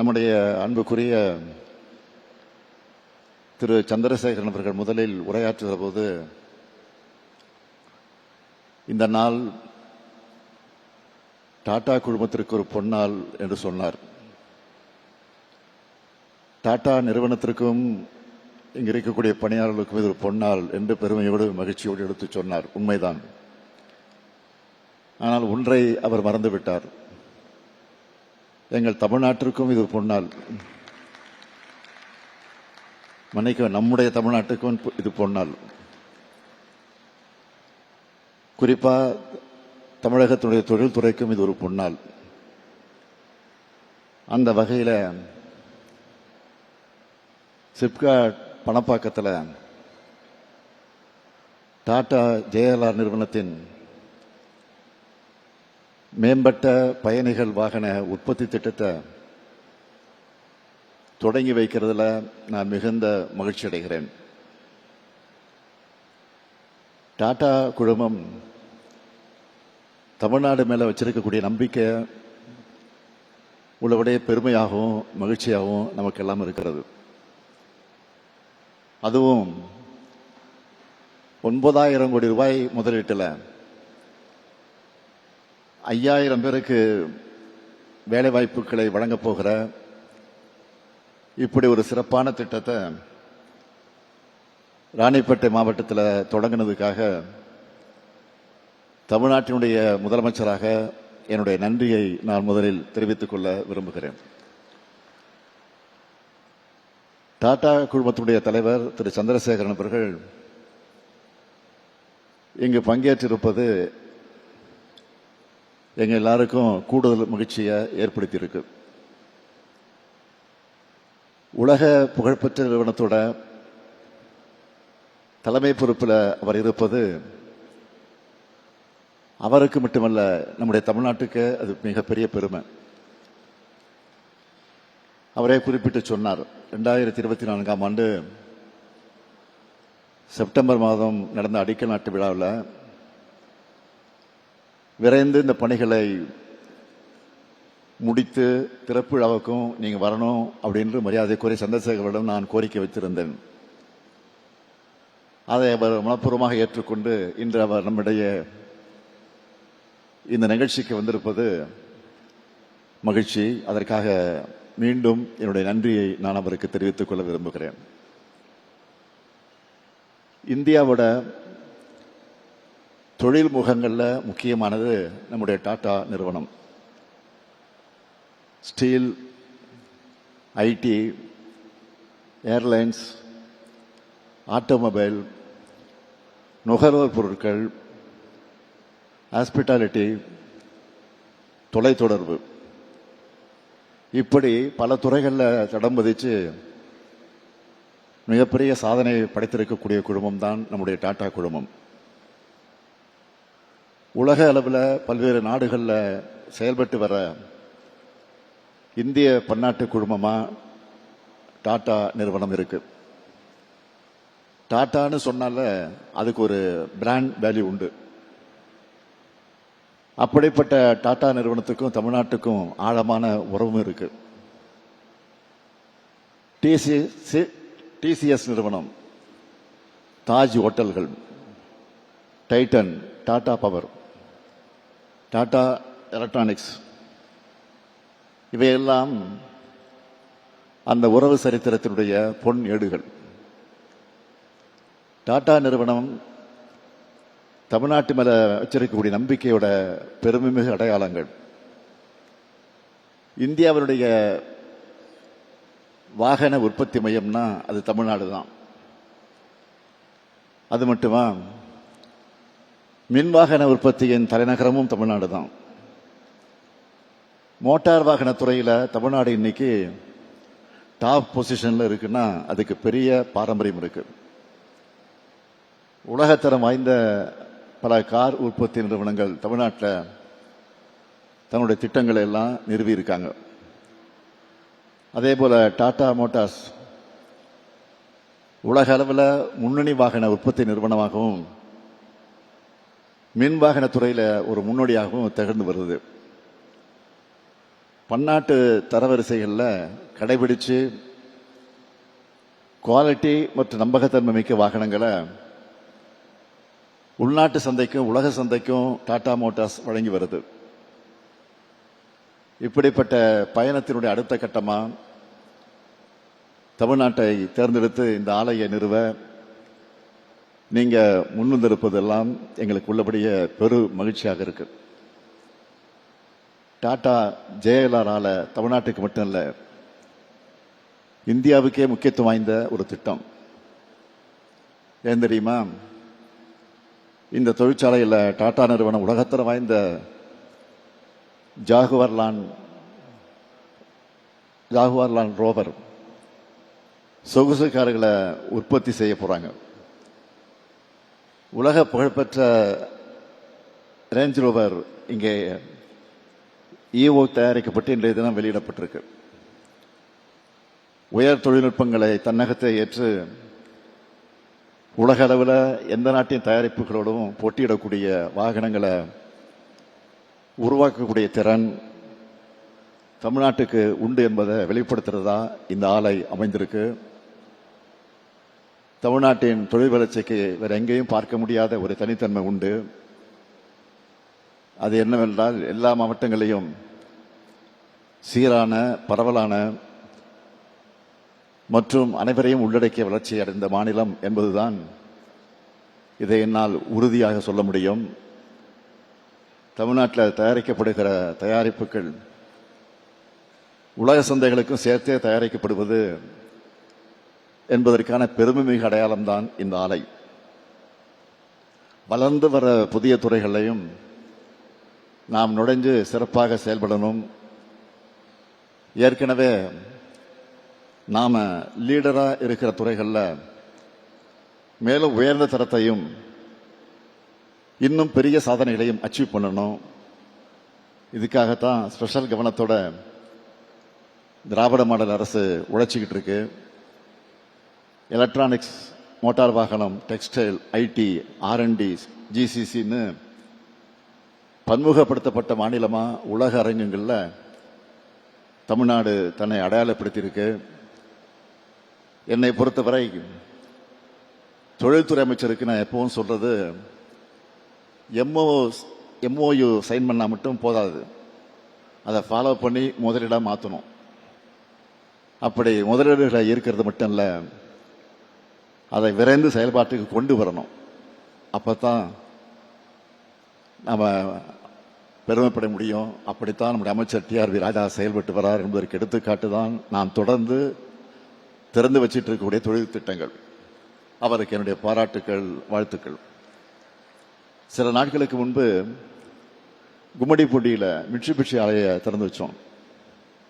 நம்முடைய அன்புக்குரிய திரு சந்திரசேகரன் அவர்கள் முதலில் உரையாற்றுகிற போது இந்த நாள் டாடா குழுமத்திற்கு ஒரு பொன்னாள் என்று சொன்னார். டாடா நிறுவனத்திற்கும் இங்கு இருக்கக்கூடிய பணியாளர்களுக்கும் இது ஒரு பொன்னாள் என்று பெருமையோடு மகிழ்ச்சியோடு எடுத்து சொன்னார். உண்மைதான். ஆனால் ஒன்றை அவர் மறந்துவிட்டார். எங்கள் தமிழ்நாட்டிற்கும் இது பொன்னால் மன்னிக்க நம்முடைய தமிழ்நாட்டுக்கும் இது பொன்னால் குறிப்பாக தமிழகத்தினுடைய தொழில்துறைக்கும் இது ஒரு பொன்னாள். அந்த வகையில் சிப்காட் பணப்பாக்கத்தில் டாடா ஜேஎல்ஆர் நிறுவனத்தின் மேம்பட்ட பயணிகள் வாகன உற்பத்தி திட்டத்தை தொடங்கி வைக்கிறதுல நான் மிகுந்த மகிழ்ச்சி அடைகிறேன். டாடா குழுமம் தமிழ்நாடு மேல வச்சிருக்கக்கூடிய நம்பிக்கை உள்ளபடியே பெருமையாகவும் மகிழ்ச்சியாகவும் நமக்கெல்லாம் இருக்கிறது. அதுவும் ஒன்பதாயிரம் கோடி ரூபாய் முதலீட்டில் ஐயாயிரம் பேருக்கு வேலைவாய்ப்புகளை வழங்கப் போகிற இப்படி ஒரு சிறப்பான திட்டத்தை ராணிப்பேட்டை மாவட்டத்தில் தொடங்கினதுக்காக தமிழ்நாட்டினுடைய முதலமைச்சராக என்னுடைய நன்றியை நான் முதலில் தெரிவித்துக் கொள்ள விரும்புகிறேன். டாடா குழுமத்தினுடைய தலைவர் திரு சந்திரசேகரன் அவர்கள் இங்கு பங்கேற்றிருப்பது எங்கள் எல்லாருக்கும் கூடுதல் மகிழ்ச்சியை ஏற்படுத்தியிருக்கு. உலக புகழ்பெற்ற நிறுவனத்தோட தலைமை பொறுப்பில் அவர் இருப்பது அவருக்கு மட்டுமல்ல நம்முடைய தமிழ்நாட்டுக்கு அது மிகப்பெரிய பெருமை. அவரே குறிப்பிட்டு சொன்னார் ரெண்டாயிரத்தி இருபத்தி நான்காம் ஆண்டு செப்டம்பர் மாதம் நடந்த அடிக்கல் நாட்டு விழாவில் விரைந்து இந்த பணிகளை முடித்து திறப்பு விழாவுக்கும் நீங்கள் வரணும் அப்படின்னு மரியாதைக்குரிய சந்திரசேகரிடம் நான் கோரிக்கை வைத்திருந்தேன். அதை அவர் மனப்பூர்வமாக ஏற்றுக்கொண்டு இன்று அவர் நம்முடைய இந்த நிகழ்ச்சிக்கு வந்திருப்பது மகிழ்ச்சி. அதற்காக மீண்டும் என்னுடைய நன்றியை நான் அவருக்கு தெரிவித்துக் கொள்ள விரும்புகிறேன். இந்தியாவோட தொழில் முகங்களில் முக்கியமானது நம்முடைய டாடா நிறுவனம். ஸ்டீல் ஐடி ஏர்லைன்ஸ் ஆட்டோமொபைல் நுகர்வோர் பொருட்கள் ஹாஸ்பிட்டாலிட்டி தொலைத்தொடர்பு. இப்படி பல துறைகளில் தடம் பதிச்சு மிகப்பெரிய சாதனை படைத்திருக்கக்கூடிய குழுமம் தான் நம்முடைய டாடா குழுமம். உலக அளவில் பல்வேறு நாடுகளில் செயல்பட்டு வர இந்திய பன்னாட்டு குழுமமாக டாட்டா நிறுவனம் இருக்குது டாட்டான்னு சொன்னால அதுக்கு ஒரு பிராண்ட் வேல்யூ உண்டு. அப்படிப்பட்ட டாடா நிறுவனத்துக்கும் தமிழ்நாட்டுக்கும் ஆழமான உறவும் இருக்கு. டிசிஎஸ் நிறுவனம் தாஜ் ஹோட்டல்கள் Titan Tata power. Tata electronics. இவையெல்லாம் அந்த உறவு சரித்திரத்தினுடைய பொன் ஏடுகள். டாடா நிறுவனம் தமிழ்நாட்டு மேல வச்சிருக்கக்கூடிய நம்பிக்கையோட பெருமைமிகு அடையாளங்கள். இந்தியாவினுடைய வாகன உற்பத்தி மையம்னா அது தமிழ்நாடு தான். அது மட்டுமா? மின் வாகன உற்பத்தியின் தலைநகரமும் தமிழ்நாடு தான் மோட்டார் வாகன துறையில் தமிழ்நாடு இன்னைக்கு டாப் பொசிஷனில் இருக்குன்னா அதுக்கு பெரிய பாரம்பரியம் இருக்கு. உலகத்தரம் வாய்ந்த பல கார் உற்பத்தி நிறுவனங்கள் தமிழ்நாட்டில் தன்னுடைய திட்டங்களை எல்லாம் நிறுவி இருக்காங்க. அதே போல டாடா மோட்டார்ஸ் உலக அளவில் முன்னணி வாகன உற்பத்தி நிறுவனமாகவும் மின்வாகன துறையில் ஒரு முன்னோடியாகவும் திகழ்ந்து வருது. பன்னாட்டு தரவரிசைகளில் கடைபிடித்து குவாலிட்டி மற்றும் நம்பகத்தன்மை மிக்க வாகனங்களை உள்நாட்டு சந்தைக்கும் உலக சந்தைக்கும் டாடா மோட்டார்ஸ் வழங்கி வருது. இப்படிப்பட்ட பயணத்தினுடைய அடுத்த கட்டமாக தமிழ்நாட்டை தேர்ந்தெடுத்து இந்த ஆலையை நிறுவ நீங்க முன்வந்திருப்பதெல்லாம் எங்களுக்கு உள்ளபடியே பெரு மகிழ்ச்சியாக இருக்கு. டாடா ஜேஎல்ஆரால தமிழ்நாட்டுக்கு மட்டும் இல்லை இந்தியாவுக்கே முக்கியத்துவம் வாய்ந்த ஒரு திட்டம். ஏன் தெரியுமா? இந்த தொழிற்சாலையில் டாடா நிறுவனம் உலகத்தர வாய்ந்த ஜாகுவர்லான் ஜாகுவர்லான் ரோவர் சொகுசு கார்களை உற்பத்தி செய்ய போகிறாங்க உலக புகழ்பெற்ற ரேஞ்ச் ரோவர் இங்கே இஓ தயாரிக்கப்பட்டு இன்றைய தினம் வெளியிடப்பட்டிருக்கு. உயர் தொழில்நுட்பங்களை தன்னகத்தை ஏற்று உலக அளவில் எந்த நாட்டின் தயாரிப்புகளோடும் போட்டியிடக்கூடிய வாகனங்களை உருவாக்கக்கூடிய திறன் தமிழ்நாட்டுக்கு உண்டு என்பதை வெளிப்படுத்துறதா இந்த ஆலை அமைந்திருக்கு. தமிழ்நாட்டின் தொழில் வளர்ச்சிக்கு வேறு எங்கேயும் பார்க்க முடியாத ஒரு தனித்தன்மை உண்டு. அது என்னவென்றால் எல்லா மாவட்டங்களையும் சீரான பரவலான மற்றும் அனைவரையும் உள்ளடக்கிய வளர்ச்சி அடைந்த மாநிலம் என்பதுதான் இதை என்னால் உறுதியாக சொல்ல முடியும். தமிழ்நாட்டில் தயாரிக்கப்படுகிற தயாரிப்புகள் உலக சந்தைகளுக்கும் சேர்த்தே தயாரிக்கப்படுவது என்பதற்கான பெருமைமிகு அடையாளம்தான் இந்த ஆலை. வளர்ந்து வர புதிய துறைகளையும் நாம் நுழைஞ்சு சிறப்பாக செயல்படணும். ஏற்கனவே நாம் லீடராக இருக்கிற துறைகளில் மேலும் உயர்ந்த தரத்தையும் இன்னும் பெரிய சாதனைகளையும் அச்சீவ் பண்ணணும். இதுக்காகத்தான் ஸ்பெஷல் கவனத்தோட திராவிட மாடல் அரசு உழைச்சிக்கிட்டு இருக்கு. எலக்ட்ரானிக்ஸ் மோட்டார் வாகனம் textile IT R and D ஜிசிசின்னு பன்முகப்படுத்தப்பட்ட மாநிலமாக உலக அரங்கங்களில் தமிழ்நாடு தன்னை அடையாளப்படுத்தியிருக்கு. என்னை பொறுத்தவரை தொழில்துறை அமைச்சருக்கு நான் எப்பவும் சொல்கிறது எம்ஓ எம்ஓயு சைன் பண்ணால் மட்டும் போதாது. அதை ஃபாலோ பண்ணி முதலீடாக மாற்றணும் அப்படி முதலீடுகளை ஈர்க்கிறது மட்டும் இல்லை அதை விரைந்து செயல்பாட்டுக்கு கொண்டு வரணும். அப்போத்தான் நம்ம பெருமைப்பட முடியும். அப்படித்தான் நம்முடைய அமைச்சர் டிஆர்வி ராஜா செயல்பட்டு வரார் என்பதற்கு எடுத்துக்காட்டு தான் நான் தொடர்ந்து திறந்து வச்சிட்டு இருக்கக்கூடிய தொழில் திட்டங்கள். அவருக்கு என்னுடைய பாராட்டுக்கள் வாழ்த்துக்கள். சில நாட்களுக்கு முன்பு கும்மிடிப்பூண்டியில் மிட்சுபிட்சி ஆலையை திறந்து வச்சோம்.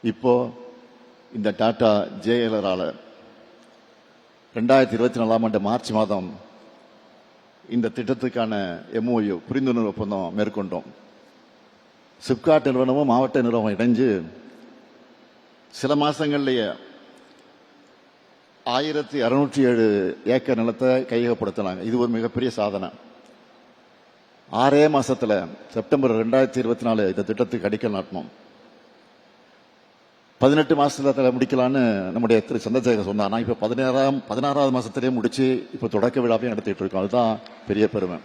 இப்போ இந்த டாடா ஜேஎல்ஆரால ரெண்டாயிரத்தி இருபத்தி நாலாம் ஆண்டு மார்ச் மாதம் இந்த திட்டத்துக்கான எம்ஓயு புரிந்துணர்வு ஒப்பந்தம் மேற்கொண்டோம். சிப்காட் நிறுவனமும் மாவட்ட நிறுவனம் இணைஞ்சு சில மாதங்கள்லேயே ஆயிரத்தி அறுநூற்றி ஏழு ஏக்கர் நிலத்தை கையகப்படுத்தினாங்க. இது ஒரு மிகப்பெரிய சாதனை. ஆறே மாதத்தில் செப்டம்பர் ரெண்டாயிரத்தி இருபத்தி நாலு இந்த திட்டத்துக்கு அடிக்கல் நாட்டினோம். பதினெட்டு மாசத்துல முடிக்கலான்னு நம்முடைய திரு சந்திரசேகர் சொன்னார். நான் இப்ப பதினேழாம் பதினாறாவது மாசத்திலேயே முடிச்சு இப்ப தொடக்க விழாவையும் நடத்திட்டு இருக்கோம். அதுதான் பெரிய பெருமை.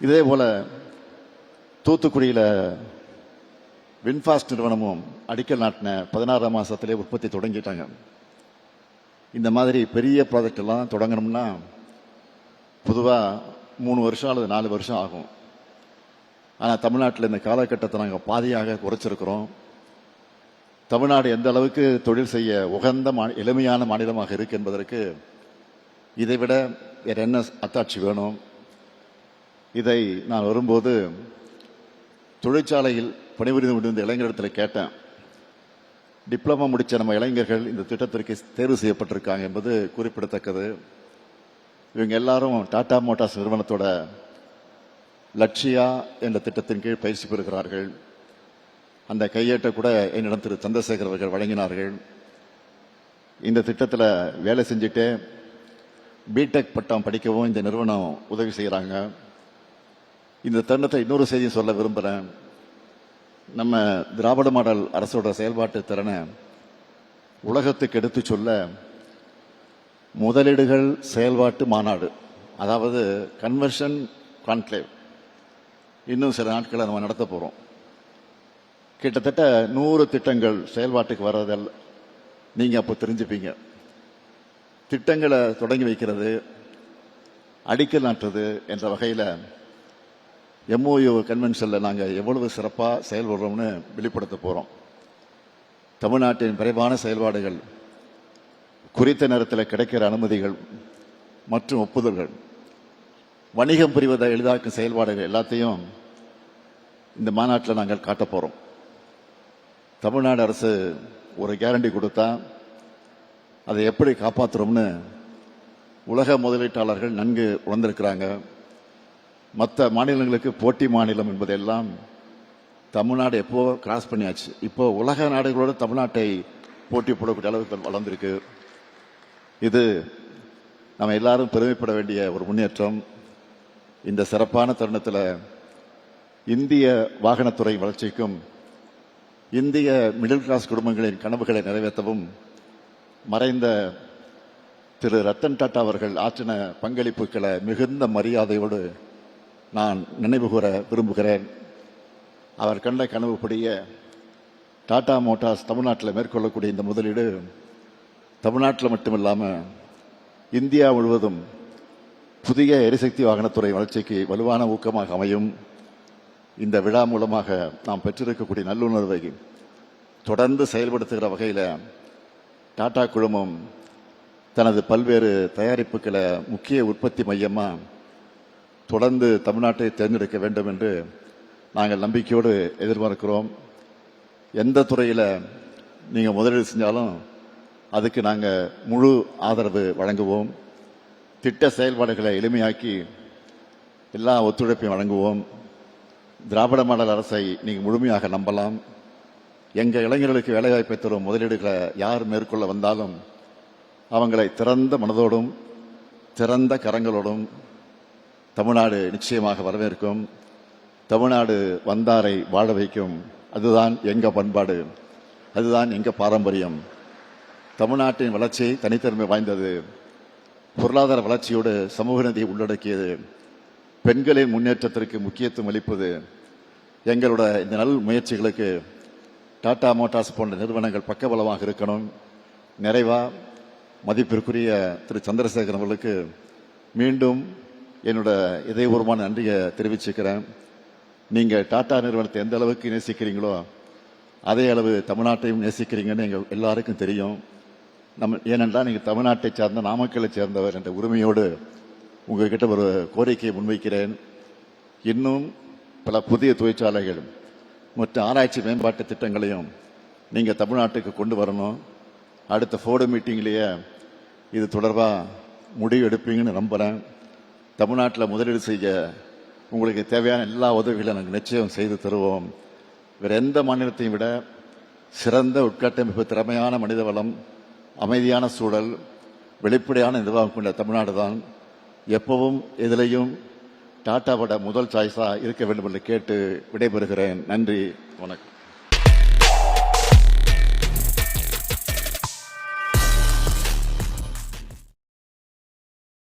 இதே போல தூத்துக்குடியில வின்ஃபாஸ்ட் நிறுவனமும் அடிக்கல் நாட்டின பதினாறாம் மாசத்திலே உற்பத்தி தொடங்கிட்டாங்க. இந்த மாதிரி பெரிய ப்ராஜெக்ட் எல்லாம் தொடங்கணும்னா பொதுவாக மூணு வருஷம் அல்லது நாலு வருஷம் ஆகும். ஆனால் தமிழ்நாட்டில் இந்த காலகட்டத்தை நாங்கள் பாதியாக குறைச்சிருக்கிறோம். தமிழ்நாடு எந்த அளவுக்கு தொழில் செய்ய உகந்த மா- எளிமையான மாநிலமாக இருக்கு என்பதற்கு இதைவிட வேற என்ன அத்தாட்சி வேணும்? இதை நான் வரும்போது தொழிற்சாலையில் பணிபுரிந்து கொண்டிருந்த இளைஞரிடத்தில் கேட்டேன். டிப்ளமா முடித்த நம்ம இளைஞர்கள் இந்த திட்டத்திற்கு தேர்வு செய்யப்பட்டிருக்காங்க என்பது குறிப்பிடத்தக்கது. இவங்க எல்லாரும் டாடா மோட்டார்ஸ் நிறுவனத்தோட லட்சியா என்ற திட்டத்தின் கீழ் பயிற்சி பெறுகிறார்கள். அந்த கையேட்டை கூட என்னிடம் திரு சந்திரசேகர் அவர்கள் வழங்கினார்கள். இந்த திட்டத்தில் வேலை செஞ்சுட்டு பிடெக் பட்டம் படிக்கவும் இந்த நிறுவனம் உதவி செய்கிறாங்க இந்த தருணத்தை இன்னொரு செய்தியும் சொல்ல விரும்புகிறேன் நம்ம திராவிட மாடல் அரசோட செயல்பாட்டு திறனை உலகத்துக்கு எடுத்து சொல்ல முதலீடுகள் செயல்பாட்டு மாநாடு அதாவது கன்வர்ஷன் கான்க்ளேவ் இன்னும் சில நாட்களை நம்ம நடத்த போகிறோம் கிட்டத்தட்ட நூறு திட்டங்கள் செயல்பாட்டுக்கு வர்றதில் நீங்கள் அப்போ தெரிஞ்சுப்பீங்க. திட்டங்களை தொடங்கி வைக்கிறது அடிக்கல் நாட்டுறது என்ற வகையில் எம்ஓயு கன்வென்ஷனில் நாங்கள் எவ்வளவு சிறப்பாக செயல்படுறோம்னு வெளிப்படுத்த போகிறோம் தமிழ்நாட்டின் விரைவான செயல்பாடுகள் குறித்த நேரத்தில் கிடைக்கிற அனுமதிகள் மற்றும் ஒப்புதல்கள் வணிகம் புரிவதை எளிதாக்கும் செயல்பாடுகள் எல்லாத்தையும் இந்த மாநாட்டில் நாங்கள் காட்டப் போகிறோம் தமிழ்நாடு அரசு ஒரு கேரண்டி கொடுத்தா அதை எப்படி காப்பாற்றுறோம்னு உலக முதலீட்டாளர்கள் நன்கு உணர்ந்திருக்கிறாங்க. மற்ற மாநிலங்களுக்கு போட்டி மாநிலம் என்பதெல்லாம் தமிழ்நாடு எப்போ கிராஸ் பண்ணியாச்சு? இப்போ உலக நாடுகளோடு தமிழ்நாட்டை போட்டி போடக்கூடிய அளவுக்கு வளர்ந்துருக்கு. இது நம்ம எல்லாரும் பெருமைப்பட வேண்டிய ஒரு முன்னேற்றம். இந்த சிறப்பான தருணத்தில் இந்திய வாகனத்துறை வளர்ச்சிக்கும் இந்திய மிடில் கிளாஸ் குடும்பங்களின் கனவுகளை நிறைவேற்றவும் மறைந்த திரு ரத்தன் டாட்டா அவர்கள் ஆற்றின பங்களிப்புகளை மிகுந்த மரியாதையோடு நான் நினைவு கூற விரும்புகிறேன். அவர் கண்ட கனவுப்படிய டாடா மோட்டார்ஸ் தமிழ்நாட்டில் மேற்கொள்ளக்கூடிய இந்த முதலீடு தமிழ்நாட்டில் மட்டுமில்லாமல் இந்தியா முழுவதும் புதிய எரிசக்தி வாகனத்துறை வளர்ச்சிக்கு வலுவான ஊக்கமாக அமையும். இந்த விழா மூலமாக நாம் பெற்றிருக்கக்கூடிய நல்லுணர்வை தொடர்ந்து செயல்படுத்துகிற வகையில் டாடா குழுமம் தனது பல்வேறு தயாரிப்புகளை முக்கிய உற்பத்தி மையமாக தொடர்ந்து தமிழ்நாட்டை தேர்ந்தெடுக்க வேண்டும் என்று நாங்கள் நம்பிக்கையோடு எதிர்பார்க்கிறோம். எந்த துறையில் நீங்கள் முதலீடு செஞ்சாலும் அதுக்கு நாங்கள் முழு ஆதரவு வழங்குவோம். திட்ட செயல்பாடுகளை எளிமையாக்கி எல்லா ஒத்துழைப்பையும் வழங்குவோம். திராவிட மாடல் அரசை நீங்கள் முழுமையாக நம்பலாம். எங்கள் இளைஞர்களுக்கு வேலைவாய்ப்பை தரும் முதலீடுகளை யார் மேற்கொள்ள வந்தாலும் அவங்களை திறந்த மனதோடும் திறந்த கரங்களோடும் தமிழ்நாடு நிச்சயமாக வரவேற்கும். தமிழ்நாடு வந்தாரை வாழ வைக்கும். அதுதான் எங்கள் பண்பாடு. அதுதான் எங்கள் பாரம்பரியம். தமிழ்நாட்டின் வளர்ச்சி தனித்தன்மை வாய்ந்தது. பொருளாதார வளர்ச்சியோடு சமூக நிதியை உள்ளடக்கியது. பெண்களின் முன்னேற்றத்திற்கு முக்கியத்துவம் அளிப்பது எங்களோட இந்த நல் முயற்சிகளுக்கு டாடா மோட்டார்ஸ் போன்ற நிறுவனங்கள் பக்கபலமாக இருக்கணும். நிறைவா மதிப்பிற்குரிய திரு சந்திரசேகரன் அவர்களுக்கு மீண்டும் என்னோட இதயபூர்வமான நன்றியை தெரிவிச்சுக்கிறேன். நீங்கள் டாடா நிறுவனத்தை எந்த அளவுக்கு நேசிக்கிறீங்களோ அதே அளவு தமிழ்நாட்டையும் நேசிக்கிறீங்கன்னு எங்கள் எல்லாருக்கும் தெரியும். நம்ம ஏனென்றால் நீங்கள் தமிழ்நாட்டை சேர்ந்த நாமக்கலை சேர்ந்தவர் என்ற உரிமையோடு உங்ககிட்ட ஒரு கோரிக்கையை முன்வைக்கிறேன். இன்னும் பல புதிய தொழிற்சாலைகள் மற்றும் ஆராய்ச்சி மேம்பாட்டு திட்டங்களையும் நீங்கள் தமிழ்நாட்டுக்கு கொண்டு வரணும். அடுத்த ஃபோர்டு மீட்டிங்லேயே இது தொடர்பாக முடிவு எடுப்பீங்கன்னு நம்புகிறேன் தமிழ்நாட்டில் முதலீடு செய்ய உங்களுக்கு தேவையான எல்லா உதவிகளும் நாங்கள் நிச்சயம் செய்து தருவோம். வேறு எந்த மாநிலத்தையும் விட சிறந்த உட்கட்டமைப்பு திறமையான மனித வளம் அமைதியான சூழல் வெளிப்படையான நிர்வாகம் கொண்ட தமிழ்நாடு தான் எப்பவும் எதிலையும் டாட்டாவோட முதல் சாய்ஸா இருக்க வேண்டும் என்று கேட்டு விடைபெறுகிறேன். நன்றி வணக்கம்.